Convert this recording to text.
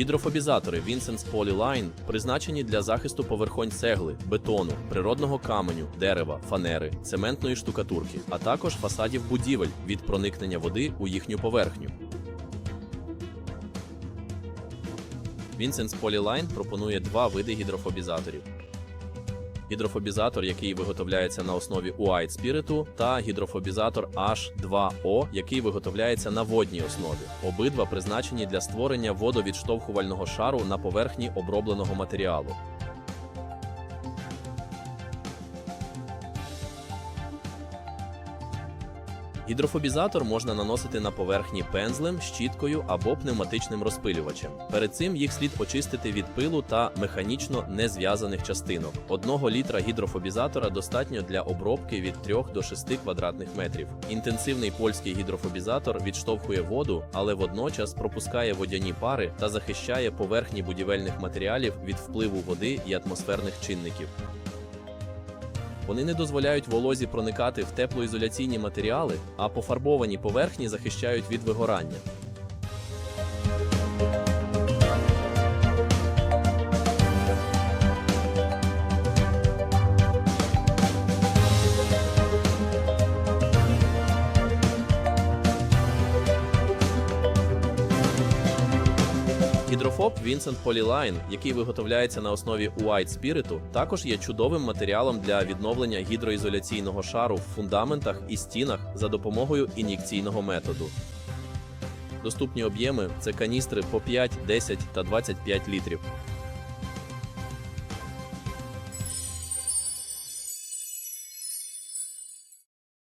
Гідрофобізатори Vincent's Polyline призначені для захисту поверхонь цегли, бетону, природного каменю, дерева, фанери, цементної штукатурки, а також фасадів будівель від проникнення води у їхню поверхню. Vincent's Polyline пропонує два види гідрофобізаторів. Гідрофобізатор, який виготовляється на основі White спіриту, та гідрофобізатор H2O, який виготовляється на водній основі. Обидва призначені для створення водовідштовхувального шару на поверхні обробленого матеріалу. Гідрофобізатор можна наносити на поверхні пензлем, щіткою або пневматичним розпилювачем. Перед цим їх слід очистити від пилу та механічно незв'язаних частинок. Одного літра гідрофобізатора достатньо для обробки від 3 до 6 квадратних метрів. Інтенсивний польський гідрофобізатор відштовхує воду, але водночас пропускає водяні пари та захищає поверхні будівельних матеріалів від впливу води і атмосферних чинників. Вони не дозволяють волозі проникати в теплоізоляційні матеріали, а пофарбовані поверхні захищають від вигорання. Гідрофоб Vincent Polyline, який виготовляється на основі White Spirit, також є чудовим матеріалом для відновлення гідроізоляційного шару в фундаментах і стінах за допомогою ін'єкційного методу. Доступні об'єми це каністри по 5, 10 та 25 літрів.